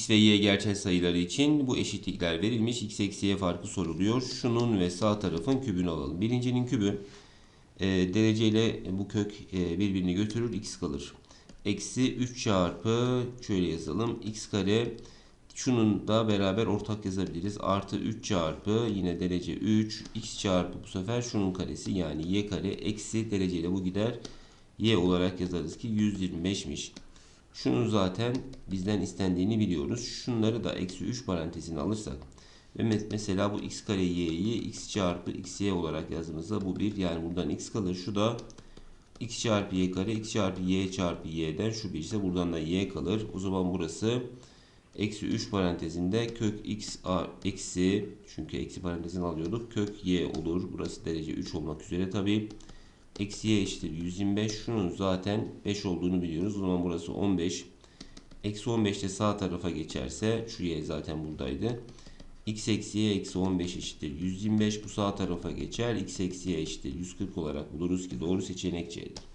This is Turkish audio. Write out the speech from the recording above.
x ve y gerçel sayıları için bu eşitlikler verilmiş. x eksi y farkı soruluyor. Şunun ve sağ tarafın kübünü alalım. Birincinin kübü e, dereceyle bu kök e, birbirini götürür. x kalır. Eksi 3 çarpı şöyle yazalım. x kare şunun da beraber ortak yazabiliriz. Artı 3 çarpı yine derece 3 x çarpı bu sefer şunun karesi yani y kare eksi dereceyle bu gider. y olarak yazarız ki 125'miş. Şunun zaten bizden istendiğini biliyoruz. Şunları da eksi 3 parantezine alırsak ve mes- mesela bu x kare y'yi x çarpı x y olarak yazdığımızda bu bir yani buradan x kalır. Şu da x çarpı y kare x çarpı y çarpı y'den şu bir ise buradan da y kalır. O zaman burası eksi 3 parantezinde kök x a eksi çünkü eksi parantezini alıyorduk kök y olur. Burası derece 3 olmak üzere tabi. Eksi y eşittir 125. Şunun zaten 5 olduğunu biliyoruz. O zaman burası 15. Eksi 15 de sağ tarafa geçerse şu y zaten buradaydı. x eksi y eksi 15 eşittir 125. Bu sağ tarafa geçer. x eksi y eşittir 140 olarak buluruz ki doğru seçenek C'dir.